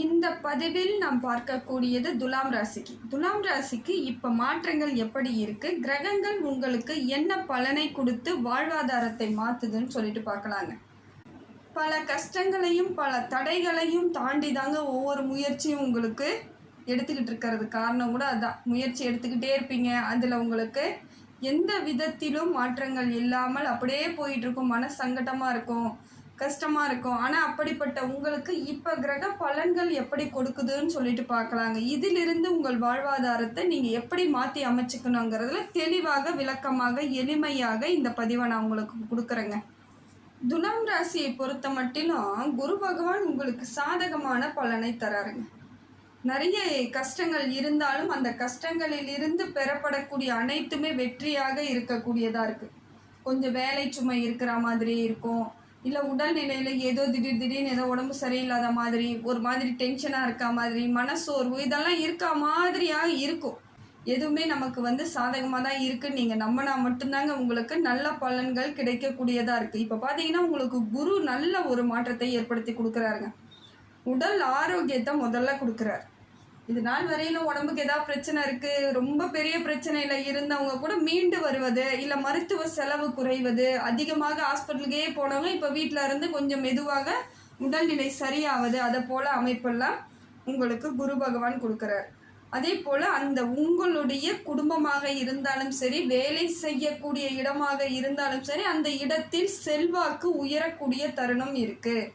இந்த பதிவில் நாம் பார்க்கக்கூடியது துலாம் ராசிக்கு. துலாம் ராசிக்கு இப்போ மாற்றங்கள் எப்படி இருக்குது கிரகங்கள் உங்களுக்கு என்ன பலனை கொடுத்து வாழ்வாதாரத்தை மாற்றுதுன்னு சொல்லிட்டு பார்க்கலாங்க. பல கஷ்டங்களையும் பல தடைகளையும் தாண்டி தாங்க ஒவ்வொரு முயற்சியும் உங்களுக்கு எடுத்துக்கிட்டு இருக்கிறது. காரணம் கூட அதான். முயற்சி எடுத்துக்கிட்டே இருப்பீங்க. அதில் உங்களுக்கு எந்த விதத்திலும் மாற்றங்கள் இல்லாமல் அப்படியே போயிட்டுருக்கும் மன சங்கடமாக இருக்கும். கஷ்டமாக இருக்கும். ஆனால் அப்படிப்பட்ட உங்களுக்கு இப்போ கிரக பலன்கள் எப்படி கொடுக்குதுன்னு சொல்லிட்டு பார்க்கலாங்க. இதிலிருந்து உங்கள் வாழ்வாதாரத்தை நீங்கள் எப்படி மாற்றி அமைச்சுக்கணுங்கிறதுல தெளிவாக விளக்கமாக எளிமையாக இந்த பதிவை நான் உங்களுக்கு கொடுக்குறேங்க. துலாம் ராசியை பொறுத்த மட்டிலும் குரு பகவான் உங்களுக்கு சாதகமான பலனை தராருங்க. நிறைய கஷ்டங்கள் இருந்தாலும் அந்த கஷ்டங்களில் இருந்து பெறப்படக்கூடிய அனைத்துமே வெற்றியாக இருக்கக்கூடியதாக இருக்குது கொஞ்சம் வேலை சுமை இருக்கிற மாதிரி இருக்கும். இல்லை உடல் நிலையில் ஏதோ திடீர் திடீர்னு ஏதோ உடம்பு சரியில்லாத மாதிரி ஒரு மாதிரி டென்ஷனாக இருக்க மாதிரி மனசோர்வு இதெல்லாம் இருக்க மாதிரியாக இருக்கும். எதுவுமே நமக்கு வந்து சாதகமாக தான் இருக்குன்னு நீங்கள் நம்பினா மட்டும்தாங்க உங்களுக்கு நல்ல பலன்கள் கிடைக்கக்கூடியதாக இருக்குது இப்போ பார்த்தீங்கன்னா உங்களுக்கு குரு நல்ல ஒரு மாற்றத்தை ஏற்படுத்தி கொடுக்குறாருங்க. உடல் ஆரோக்கியத்தை முதல்ல கொடுக்குறாரு. இது நாள் வரையிலும் உடம்புக்கு ஏதாவது பிரச்சனை இருக்குது ரொம்ப பெரிய பிரச்சனையில் இருந்தவங்க கூட மீண்டு வருவது இல்லை மருத்துவ செலவு குறைவது அதிகமாக ஹாஸ்பிட்டலுக்கே போனவங்க இப்போ வீட்டில் இருந்து கொஞ்சம் மெதுவாக உடல்நிலை சரியாவது அதை போல் அமைப்பெல்லாம் உங்களுக்கு குரு பகவான் கொடுக்குறாரு. அதே போல் அந்த உங்களுடைய குடும்பமாக இருந்தாலும் சரி வேலை செய்யக்கூடிய இடமாக இருந்தாலும் சரி அந்த இடத்தில் செல்வாக்கு உயரக்கூடிய தருணம் இருக்குது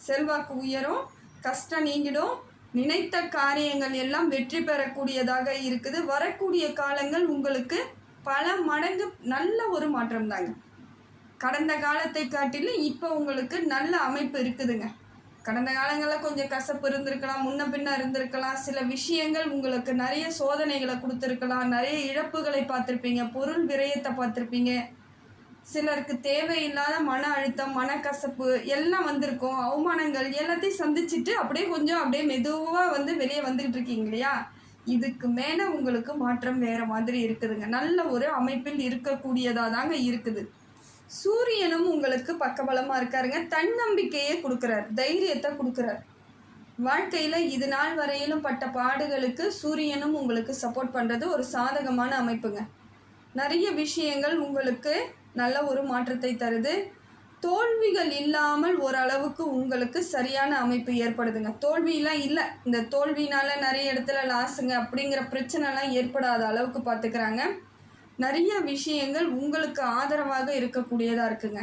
செல்வாக்கு உயரும் கஷ்டம் நீங்கிடும் நினைத்த காரியங்கள் எல்லாம் வெற்றி பெறக்கூடியதாக இருக்குது. வரக்கூடிய காலங்கள் உங்களுக்கு பல மடங்கு நல்ல ஒரு மாற்றம் தாங்க கடந்த காலத்தை காட்டிலும் இப்போ உங்களுக்கு நல்ல அமைப்பு இருக்குதுங்க. கடந்த காலங்களில் கொஞ்சம் கசப்பு இருந்திருக்கலாம் முன்ன பின்ன இருந்திருக்கலாம். சில விஷயங்கள் உங்களுக்கு நிறைய சோதனைகளை கொடுத்துருக்கலாம். நிறைய இழப்புகளை பார்த்துருப்பீங்க. பொருள் விரயத்தை பார்த்துருப்பீங்க. சிலருக்கு தேவையில்லாத மன அழுத்தம் மனக்கசப்பு எல்லாம் வந்திருக்கும். அவமானங்கள் எல்லாத்தையும் சந்திச்சுட்டு அப்படியே கொஞ்சம் அப்படியே மெதுவாக வந்து வெளியே வந்துக்கிட்டு இருக்கீங்க இல்லையா? இதுக்கு மேலே உங்களுக்கு மாற்றம் வேறு மாதிரி இருக்குதுங்க. நல்ல ஒரு அமைப்பில் இருக்கக்கூடியதாக தாங்க இருக்குது. சூரியனும் உங்களுக்கு பக்கபலமாக இருக்காருங்க. தன்னம்பிக்கையே கொடுக்குறார். தைரியத்தை கொடுக்குறார். வாழ்க்கையில் இது நாள் வரையிலும் பட்ட பாடுகளுக்கு சூரியனும் உங்களுக்கு சப்போர்ட் பண்ணுறது ஒரு சாதகமான அமைப்புங்க. நிறைய விஷயங்கள் உங்களுக்கு நல்ல ஒரு மாற்றத்தை தருது. தோல்விகள் இல்லாமல் ஓரளவுக்கு உங்களுக்கு சரியான அமைப்பு ஏற்படுதுங்க. தோல்வியெலாம் இல்லை. இந்த தோல்வினால நிறைய இடத்துல லாஸுங்க அப்படிங்கிற பிரச்சனைலாம் ஏற்படாத அளவுக்கு பார்த்துக்கிறாங்க நிறைய விஷயங்கள் உங்களுக்கு ஆதரவாக இருக்கக்கூடியதாக இருக்குங்க.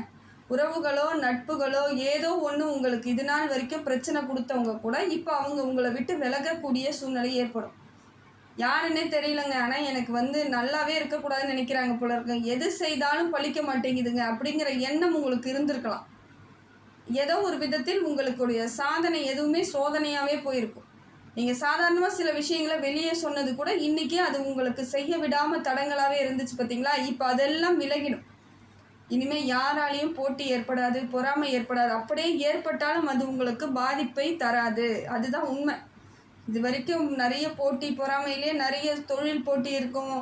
உறவுகளோ நட்புகளோ ஏதோ ஒன்று உங்களுக்கு இது நாள் வரைக்கும் பிரச்சனை கொடுத்தவங்க கூட இப்போ அவங்க உங்களை விட்டு விலகக்கூடிய சூழ்நிலை ஏற்படும். யாருன்னே தெரியலங்க. ஆனால் எனக்கு வந்து நல்லாவே இருக்கக்கூடாதுன்னு நினைக்கிறாங்க போல இருக்கு. எது செய்தாலும் பழிக்க மாட்டேங்குதுங்க அப்படிங்கிற எண்ணம் உங்களுக்கு இருந்திருக்கலாம். ஏதோ ஒரு விதத்தில் உங்களுடைய சாதனை எதுவுமே சோதனையாகவே போயிருக்கும். நீங்கள் சாதாரணமாக சில விஷயங்களை வெளியே சொன்னது கூட இன்றைக்கே அது உங்களுக்கு செய்ய விடாமல் தடங்களாகவே இருந்துச்சு பார்த்தீங்களா இப்போ அதெல்லாம் விலகிடும். இனிமேல் யாராலையும் போட்டி ஏற்படாது பொறாமை ஏற்படாது. அப்படியே ஏற்பட்டாலும் அது உங்களுக்கு பாதிப்பை தராது. அதுதான் உண்மை. இது வரைக்கும் நிறைய போட்டி பொறாமையிலே நிறைய தொழில் போட்டி இருக்கும்.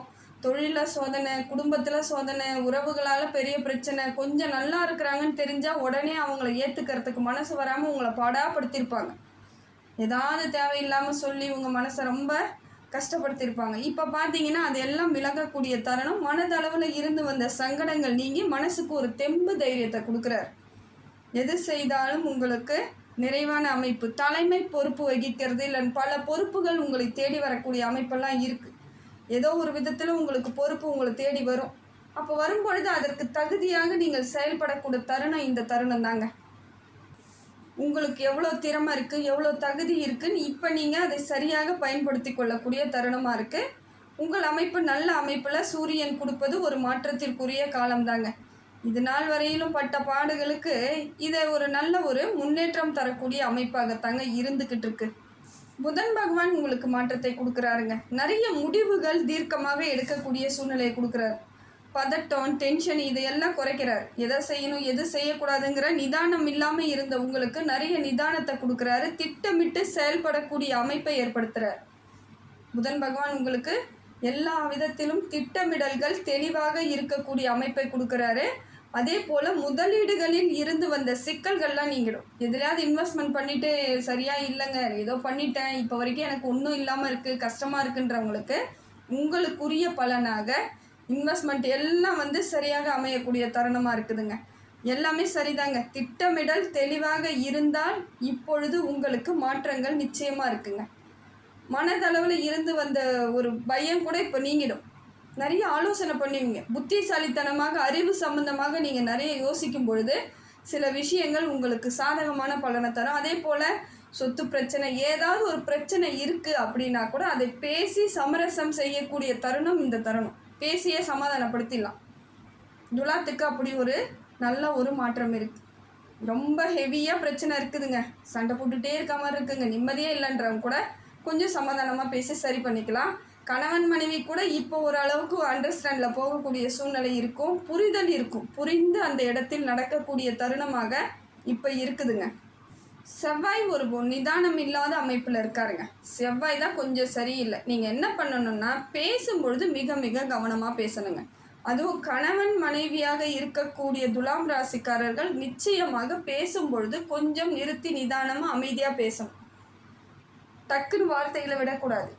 தொழிலில் சோதனை குடும்பத்தில் சோதனை உறவுகளால் பெரிய பிரச்சனை கொஞ்சம் நல்லா இருக்கிறாங்கன்னு தெரிஞ்சால் உடனே அவங்கள ஏற்றுக்கிறதுக்கு மனசு வராமல் உங்களை பாடாப்படுத்தியிருப்பாங்க ஏதாவது தேவையில்லாமல் சொல்லி உங்கள் மனசை ரொம்ப கஷ்டப்படுத்தியிருப்பாங்க இப்போ பார்த்தீங்கன்னா அது எல்லாம் விலகக்கூடிய தருணம் மனதளவில் இருந்து வந்த சங்கடங்கள் நீங்கி மனசுக்கு ஒரு தெம்பு தைரியத்தை கொடுக்குறார். எது செய்தாலும் உங்களுக்கு நிறைவான அமைப்பு. தலைமை பொறுப்பு வகிக்கிறது இல்லை பல பொறுப்புகள் உங்களை தேடி வரக்கூடிய அமைப்பெல்லாம் இருக்குது ஏதோ ஒரு விதத்தில் உங்களுக்கு பொறுப்பு உங்களை தேடி வரும். அப்போ வரும்பொழுது அதற்கு தகுதியாக நீங்கள் செயல்படக்கூடிய தருணம் இந்த தருணம் தாங்க. உங்களுக்கு எவ்வளோ திறமை இருக்குது எவ்வளோ தகுதி இருக்குன்னு இப்போ நீங்கள் அதை சரியாக பயன்படுத்தி கொள்ளக்கூடிய தருணமாக இருக்குது உங்கள் அமைப்பு நல்ல அமைப்பில் சூரியன் கொடுப்பது ஒரு மாற்றத்திற்குரிய காலம்தாங்க இது நாள் வரையிலும் பட்ட பாடுகளுக்கு இதை ஒரு நல்ல ஒரு முன்னேற்றம் தரக்கூடிய அமைப்பாகத்தாங்க இருந்துக்கிட்டு இருக்கு. புதன் பகவான் உங்களுக்கு மாற்றத்தை கொடுக்குறாருங்க. நிறைய முடிவுகள் தீர்க்கமாகவே எடுக்கக்கூடிய சூழ்நிலையை கொடுக்குறாரு. பதட்டம் டென்ஷன் இதையெல்லாம் குறைக்கிறார். எதை செய்யணும் எது செய்யக்கூடாதுங்கிற நிதானம் இல்லாமல் இருந்த உங்களுக்கு நிறைய நிதானத்தை கொடுக்குறாரு. திட்டமிட்டு செயல்படக்கூடிய அமைப்பை ஏற்படுத்துகிறார் புதன் பகவான் உங்களுக்கு எல்லா விதத்திலும் திட்டமிடல்கள் தெளிவாக இருக்கக்கூடிய அமைப்பை கொடுக்குறாரு. அதே போல் முதலீடுகளில் இருந்து வந்த சிக்கல்கள்லாம் நீங்கிடும். எதுலையாவது இன்வெஸ்ட்மெண்ட் பண்ணிவிட்டு சரியாக இல்லைங்க. ஏதோ பண்ணிட்டேன். இப்போ வரைக்கும் எனக்கு ஒன்றும் இல்லாமல் இருக்குது கஷ்டமாக இருக்குன்றவங்களுக்கு உங்களுக்குரிய பலனாக இன்வெஸ்ட்மெண்ட் எல்லாம் வந்து சரியாக அமையக்கூடிய தருணமாக இருக்குதுங்க. எல்லாமே சரிதாங்க. திட்டமிடல் தெளிவாக இருந்தால் இப்பொழுது உங்களுக்கு மாற்றங்கள் நிச்சயமாக இருக்குங்க. மனதளவில் இருந்து வந்த ஒரு பயம் கூட இப்போ நீங்கிடும். நிறைய ஆலோசனை பண்ணுவீங்க. புத்திசாலித்தனமாக அறிவு சம்பந்தமாக நீங்கள் நிறைய யோசிக்கும் பொழுது சில விஷயங்கள் உங்களுக்கு சாதகமான பலனை தரும். அதே போல் சொத்து பிரச்சனை ஏதாவது ஒரு பிரச்சனை இருக்குது அப்படின்னா கூட அதை பேசி சமரசம் செய்யக்கூடிய தருணம் இந்த தருணம். பேசியே சமாதானப்படுத்திடலாம். துலாத்துக்கு அப்படி ஒரு நல்ல ஒரு மாற்றம் இருக்குது ரொம்ப ஹெவியாக பிரச்சனை இருக்குதுங்க. சண்டை போட்டுகிட்டே இருக்க மாதிரி இருக்குங்க. நிம்மதியே இல்லைன்றவங்க கூட கொஞ்சம் சமாதானமாக பேசி சரி பண்ணிக்கலாம். கணவன் மனைவி கூட இப்போ ஓரளவுக்கு அண்டர்ஸ்டாண்டில் போகக்கூடிய சூழ்நிலை இருக்கும். புரிதல் இருக்கும். புரிந்து அந்த இடத்தில் நடக்கக்கூடிய தருணமாக இப்போ இருக்குதுங்க. செவ்வாய் ஒரு நிதானம் இல்லாத அமைப்பில் இருக்காருங்க. செவ்வாய் தான் கொஞ்சம் சரியில்லை. நீங்கள் என்ன பண்ணணும்னா பேசும்பொழுது மிக மிக கவனமாக பேசணுங்க. அதுவும் கணவன் மனைவியாக இருக்கக்கூடிய துலாம் ராசிக்காரர்கள் நிச்சயமாக பேசும்பொழுது கொஞ்சம் நிறுத்தி நிதானமாக அமைதியாக பேசணும். டக்குன்னு வார்த்தைகளை விடக்கூடாது.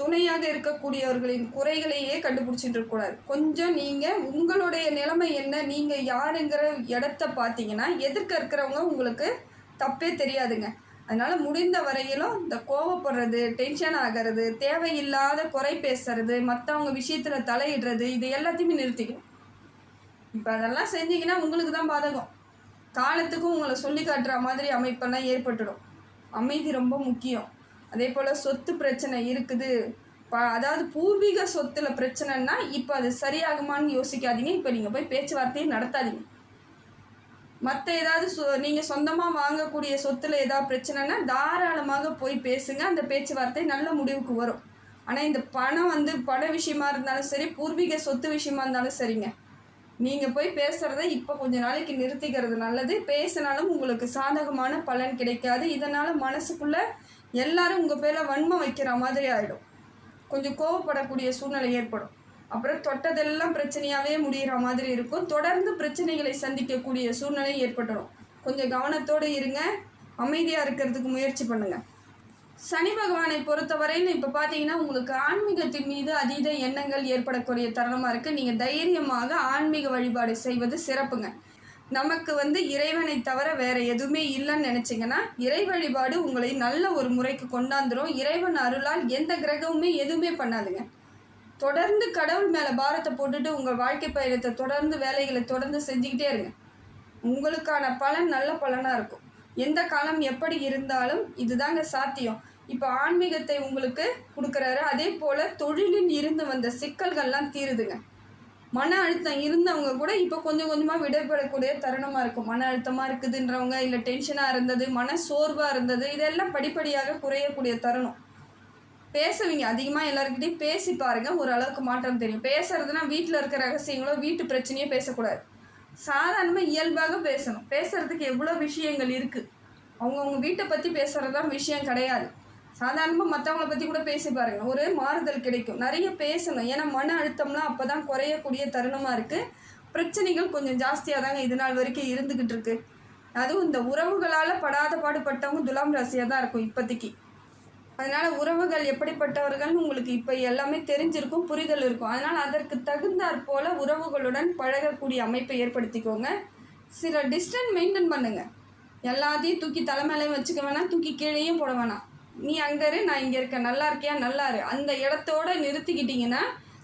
துணையாக இருக்கக்கூடியவர்களின் குறைகளையே கண்டுபிடிச்சிட்டு இருக்கக்கூடாது கொஞ்சம் நீங்கள் உங்களுடைய நிலைமை என்ன? நீங்கள் யாருங்கிற இடத்த பார்த்தீங்கன்னா எதிர்க்க இருக்கிறவங்க உங்களுக்கு தப்பே தெரியாதுங்க. அதனால் முடிந்த வரையிலும் இந்த கோவப்படுறது டென்ஷன் ஆகிறது தேவையில்லாத குறை பேசுறது மற்றவங்க விஷயத்தில் தலையிடுறது இது எல்லாத்தையுமே நிறுத்திக்கணும். இப்போ அதெல்லாம் செஞ்சீங்கன்னா உங்களுக்கு தான் பாதகம். காலத்துக்கும் உங்களை சொல்லி காட்டுற மாதிரி அமைப்பெல்லாம் ஏற்பட்டுடும். அமைதி ரொம்ப முக்கியம். அதே போல் சொத்து பிரச்சனை இருக்குது. ப அதாவது பூர்வீக சொத்தில் பிரச்சனைன்னா இப்போ அது சரியாகுமான்னு யோசிக்காதீங்க. இப்போ நீங்கள் போய் பேச்சுவார்த்தையும் நடத்தாதீங்க. மற்ற ஏதாவது சொ நீங்கள் சொந்தமாக வாங்கக்கூடிய சொத்தில் ஏதாவது பிரச்சனைனா தாராளமாக போய் பேசுங்க. அந்த பேச்சுவார்த்தை நல்ல முடிவுக்கு வரும். ஆனால் இந்த பணம் வந்து பண விஷயமா இருந்தாலும் சரி பூர்வீக சொத்து விஷயமா இருந்தாலும் சரிங்க. நீங்கள் போய் பேசுகிறத இப்போ கொஞ்ச நாளைக்கு நிறுத்திக்கிறது நல்லது. பேசினாலும் உங்களுக்கு சாதகமான பலன் கிடைக்காது. இதனால் மனசுக்குள்ளே எல்லாரும் உங்கள் பேரில் வன்மம் வைக்கிற மாதிரி ஆகிடும் கொஞ்சம் கோவப்படக்கூடிய சூழ்நிலை ஏற்படும். அப்புறம் தொட்டதெல்லாம் பிரச்சனையாகவே முடிகிற மாதிரி இருக்கும். தொடர்ந்து பிரச்சனைகளை சந்திக்கக்கூடிய சூழ்நிலை ஏற்பட்டுடும் கொஞ்சம் கவனத்தோடு இருங்க. அமைதியாக இருக்கிறதுக்கு முயற்சி பண்ணுங்கள் சனி பகவானை பொறுத்தவரையில் இப்போ பார்த்தீங்கன்னா உங்களுக்கு ஆன்மீகத்தின் மீது அதீத எண்ணங்கள் ஏற்படக்கூடிய தருணமாக இருக்குது நீங்கள் தைரியமாக ஆன்மீக வழிபாடு செய்வது சிறப்புங்க. நமக்கு வந்து இறைவனை தவிர வேற எதுவுமே இல்லைன்னு நினச்சிங்கன்னா இறை வழிபாடு உங்களை நல்ல ஒரு முறைக்கு கொண்டாந்துரும். இறைவன் அருளால் எந்த கிரகமுமே எதுவுமே பண்ணாதுங்க. தொடர்ந்து கடவுள் மேலே பாரத்தை போட்டுட்டு உங்கள் வாழ்க்கை பயணத்தை தொடர்ந்து வேலைகளை தொடர்ந்து செஞ்சுக்கிட்டே இருங்க. உங்களுக்கான பலன் நல்ல பலனாக இருக்கும். எந்த காலம் எப்படி இருந்தாலும் இதுதாங்க சாத்தியம். இப்போ ஆன்மீகத்தை உங்களுக்கு கொடுக்குறாரு. அதே போல் தொழிலில் இருந்து வந்த சிக்கல்கள்லாம் தீருதுங்க. மன அழுத்தம் இருந்தவங்க கூட இப்போ கொஞ்சம் கொஞ்சமாக விடைபெறக்கூடிய தருணமாக இருக்கும். மன அழுத்தமாக இருக்குதுன்றவங்க இல்லை டென்ஷனாக இருந்தது மன சோர்வாக இருந்தது இதெல்லாம் படிப்படியாக குறையக்கூடிய தருணம். பேசுவீங்க. அதிகமாக எல்லாருக்கிட்டையும் பேசி பாருங்க. ஓரளவுக்கு மாற்றம் தெரியும். பேசுறதுனா வீட்டில் இருக்கிற ரகசியங்களோ வீட்டு பிரச்சனையோ பேசக்கூடாது. சாதாரணமாக இயல்பாக பேசணும். பேசுறதுக்கு எவ்வளோ விஷயங்கள் இருக்குது அவங்கவுங்க வீட்டை பற்றி பேசுகிறது தான் விஷயம் கிடையாது. சாதாரணமாக மற்றவங்கள பற்றி கூட பேசி பாருங்க. ஒரு மாறுதல் கிடைக்கும். நிறைய பேசணும். ஏன்னா மன அழுத்தம்லாம் அப்போ தான் குறையக்கூடிய தருணமாக இருக்குது பிரச்சனைகள் கொஞ்சம் ஜாஸ்தியாக தாங்க இது நாள் வரைக்கும் இருந்துக்கிட்டு இருக்கு. அதுவும் இந்த உறவுகளால் படாத பாடுபட்டவங்க துலாம் ராசியாக தான் இருக்கும் இப்போதைக்கு. அதனால் உறவுகள் எப்படிப்பட்டவர்கள்னு உங்களுக்கு இப்போ எல்லாமே தெரிஞ்சிருக்கும் புரிதல் இருக்கும். அதனால் அதற்கு தகுந்தாற் போல் உறவுகளுடன் பழகக்கூடிய அமைப்பை ஏற்படுத்திக்கோங்க. சில டிஸ்டன்ஸ் மெயின்டைன் பண்ணுங்கள் எல்லாத்தையும் தூக்கி தலைமையிலையும் வச்சுக்க வேணாம் தூக்கி கீழேயும் போட வேணாம். நீ அங்கே இரு நான் இங்கே இருக்கேன். நல்லா இருக்கியா? நல்லா இரு. அந்த இடத்தோட நிறுத்திக்கிட்டிங்கன்னா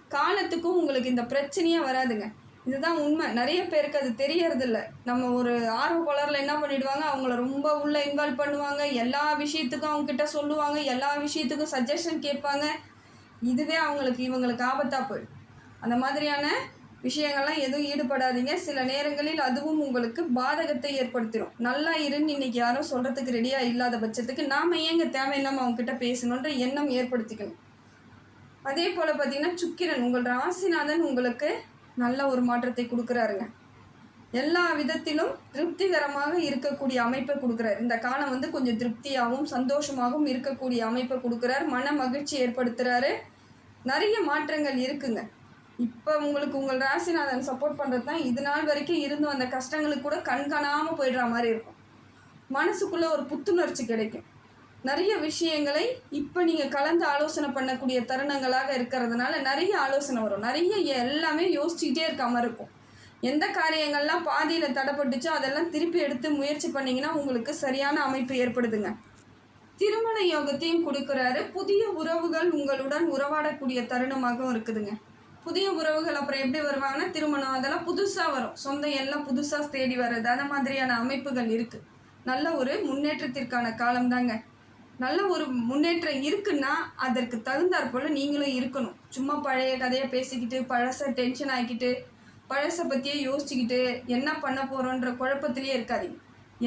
காலத்துக்கும் உங்களுக்கு இந்த பிரச்சனையே வராதுங்க. இதுதான் உண்மை. நிறைய பேருக்கு அது தெரியறதில்ல. நம்ம ஒரு ஆர்வ கோளாறுல என்ன பண்ணிடுவாங்க? அவங்கள ரொம்ப உள்ளே இன்வால்வ் பண்ணுவாங்க. எல்லா விஷயத்துக்கும் அவங்கக்கிட்ட சொல்லுவாங்க. எல்லா விஷயத்துக்கும் சஜஷன் கேட்பாங்க. இதுவே அவங்களுக்கு இவங்களுக்கு ஆபத்தாக போயிடும். அந்த மாதிரியான விஷயங்கள்லாம் எதுவும் ஈடுபடாதீங்க. சில நேரங்களில் அதுவும் உங்களுக்கு பாதகத்தை ஏற்படுத்திடும் நல்லா இருன்னு இன்னைக்கு யாரும் சொல்கிறதுக்கு ரெடியாக இல்லாத பட்சத்துக்கு நாம் ஏங்க தேவையில்லாமல் அவங்க கிட்ட பேசணுன்ற எண்ணம் ஏற்படுத்திக்கணும். அதே போல் பார்த்தீங்கன்னா சுக்கிரன் உங்கள் ராசிநாதன் உங்களுக்கு நல்ல ஒரு மாற்றத்தை கொடுக்குறாருங்க. எல்லா விதத்திலும் திருப்திகரமாக இருக்கக்கூடிய அமைப்பை கொடுக்குறாரு. இந்த காலம் வந்து கொஞ்சம் திருப்தியாகவும் சந்தோஷமாகவும் இருக்கக்கூடிய அமைப்பை கொடுக்குறாரு. மன மகிழ்ச்சி ஏற்படுத்துகிறாரு நிறைய மாற்றங்கள் இருக்குங்க. இப்போ உங்களுக்கு உங்கள் ராசிநாதன் சப்போர்ட் பண்ணுறது தான். இது நாள் வரைக்கும் இருந்து வந்த கஷ்டங்களுக்கு கூட கண்காணாமல் போயிடுற மாதிரி இருக்கும். மனசுக்குள்ளே ஒரு புத்துணர்ச்சி கிடைக்கும். நிறைய விஷயங்களை இப்போ நீங்கள் கலந்து ஆலோசனை பண்ணக்கூடிய தருணங்களாக இருக்கிறதுனால நிறைய ஆலோசனை வரும். நிறைய எல்லாமே யோசிச்சுக்கிட்டே இருக்காமல் இருக்கும். எந்த காரியங்கள்லாம் பாதியில் தடைப்பட்டுச்சோ அதெல்லாம் திருப்பி எடுத்து முயற்சி பண்ணிங்கன்னா உங்களுக்கு சரியான அமைப்பு ஏற்படுதுங்க. திருமண யோகத்தையும் கொடுக்குறாரு. புதிய உறவுகள் உங்களுடன் உறவாடக்கூடிய தருணமாகவும் இருக்குதுங்க. புதிய உறவுகள் அப்புறம் எப்படி வருவாங்கன்னா திருமணம் அதெல்லாம் புதுசாக வரும். சொந்தம் எல்லாம் புதுசாக தேடி வர்றது. அந்த மாதிரியான அமைப்புகள் இருக்குது நல்ல ஒரு முன்னேற்றத்திற்கான காலம்தாங்க நல்ல ஒரு முன்னேற்றம் இருக்குன்னா அதற்கு தகுந்தாற் போல் நீங்களும் இருக்கணும். சும்மா பழைய கதையை பேசிக்கிட்டு பழசை டென்ஷன் ஆக்கிட்டு பழசை பற்றியே யோசிச்சுக்கிட்டு என்ன பண்ண போகிறோன்ற குழப்பத்திலேயே இருக்காதீங்க.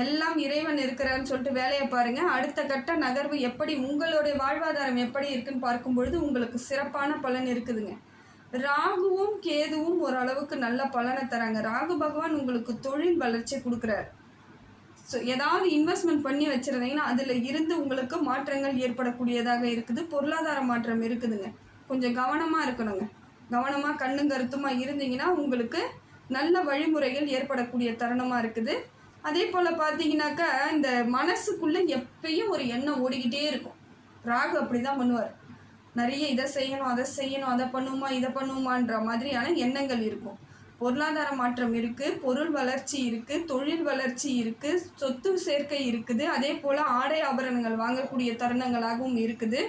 எல்லாம் இறைவன் இருக்கிறான்னு சொல்லிட்டு வேலையை பாருங்கள் அடுத்த கட்ட நகர்வு எப்படி உங்களுடைய வாழ்வாதாரம் எப்படி இருக்குன்னு பார்க்கும் பொழுது உங்களுக்கு சிறப்பான பலன் இருக்குதுங்க. ராகுவும் கேதுவும் ஓரளவுக்கு நல்ல பலனை தராங்க. ராகு பகவான் உங்களுக்கு தொழில் வளர்ச்சி கொடுக்குறாரு. ஸோ ஏதாவது இன்வெஸ்ட்மெண்ட் பண்ணி வச்சுருந்தீங்கன்னா அதில் இருந்து உங்களுக்கு மாற்றங்கள் ஏற்படக்கூடியதாக இருக்குது. பொருளாதார மாற்றம் இருக்குதுங்க. கொஞ்சம் கவனமாக இருக்கணுங்க. கவனமாக கண்ணும் கருத்துமாக இருந்தீங்கன்னா உங்களுக்கு நல்ல வழிமுறைகள் ஏற்படக்கூடிய தருணமாக இருக்குது. அதே போல் பார்த்தீங்கன்னாக்கா இந்த மனசுக்குள்ளே எப்பயும் ஒரு எண்ணம் ஓடிக்கிட்டே இருக்கும். ராகு அப்படி தான் பண்ணுவார். நிறைய இதை செய்யணும் அதை செய்யணும் அதை பண்ணுமா இதை பண்ணுமான்ற மாதிரியான எண்ணங்கள் இருக்கும். பொருளாதார மாற்றம் இருக்குது பொருள் வளர்ச்சி இருக்குது தொழில் வளர்ச்சி இருக்குது சொத்து சேர்க்கை இருக்குது அதே போல் ஆடை ஆபரணங்கள் வாங்கக்கூடிய தருணங்களாகவும் இருக்குது.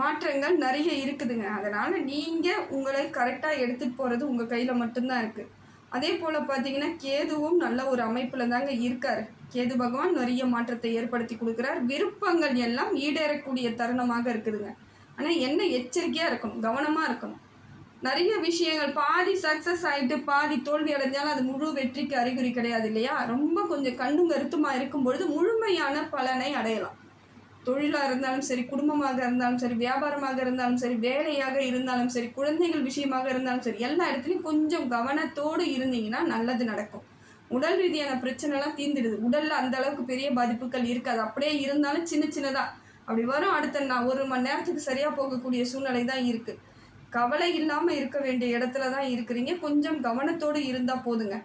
மாற்றங்கள் நிறைய இருக்குதுங்க. அதனால் நீங்கள் உங்களை கரெக்டாக எடுத்துகிட்டு போகிறது உங்கள் கையில் மட்டும்தான் இருக்குது அதே போல் பார்த்தீங்கன்னா கேதுவும் நல்ல ஒரு அமைப்பில் தாங்க இருக்கார். கேது பகவான் நிறைய மாற்றத்தை ஏற்படுத்தி கொடுக்குறார். விருப்பங்கள் எல்லாம் ஈடேறக்கூடிய தருணமாக இருக்குதுங்க. ஆனால் என்ன எச்சரிக்கையாக இருக்கணும்? கவனமாக இருக்கணும். நிறைய விஷயங்கள் பாதி சக்ஸஸ் ஆகிட்டு பாதி தோல்வி அடைஞ்சாலும் அது முழு வெற்றிக்கு அறிகுறி கிடையாது இல்லையா? ரொம்ப கொஞ்சம் கண்ணும் கருத்துமாக இருக்கும் பொழுது முழுமையான பலனை அடையலாம். தொழிலாக இருந்தாலும் சரி குடும்பமாக இருந்தாலும் சரி வியாபாரமாக இருந்தாலும் சரி வேலையாக இருந்தாலும் சரி குழந்தைகள் விஷயமாக இருந்தாலும் சரி எல்லா இடத்துலையும் கொஞ்சம் கவனத்தோடு இருந்தீங்கன்னா நல்லது நடக்கும். உடல் ரீதியான பிரச்சனைலாம் தீர்ந்துடுது. உடலில் அந்த அளவுக்கு பெரிய பாதிப்புகள் இருக்காது. அப்படியே இருந்தாலும் சின்ன சின்னதாக அப்படி வரும். அடுத்த நான் ஒரு மணி நேரத்துக்கு சரியாக போகக்கூடிய சூழ்நிலை தான் இருக்குது கவலை இல்லாமல் இருக்க வேண்டிய இடத்துல தான் இருக்கிறீங்க. கொஞ்சம் கவனத்தோடு இருந்தால் போதுங்க.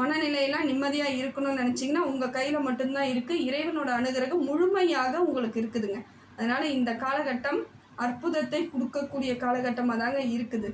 மனநிலையெல்லாம் நிம்மதியாக இருக்கணும்னு நினச்சிங்கன்னா உங்கள் கையில் மட்டும்தான் இருக்குது இறைவனோட அனுகிரகம் முழுமையாக உங்களுக்கு இருக்குதுங்க. அதனால் இந்த காலகட்டம் அற்புதத்தை கொடுக்கக்கூடிய காலகட்டமாக தாங்க இருக்குது.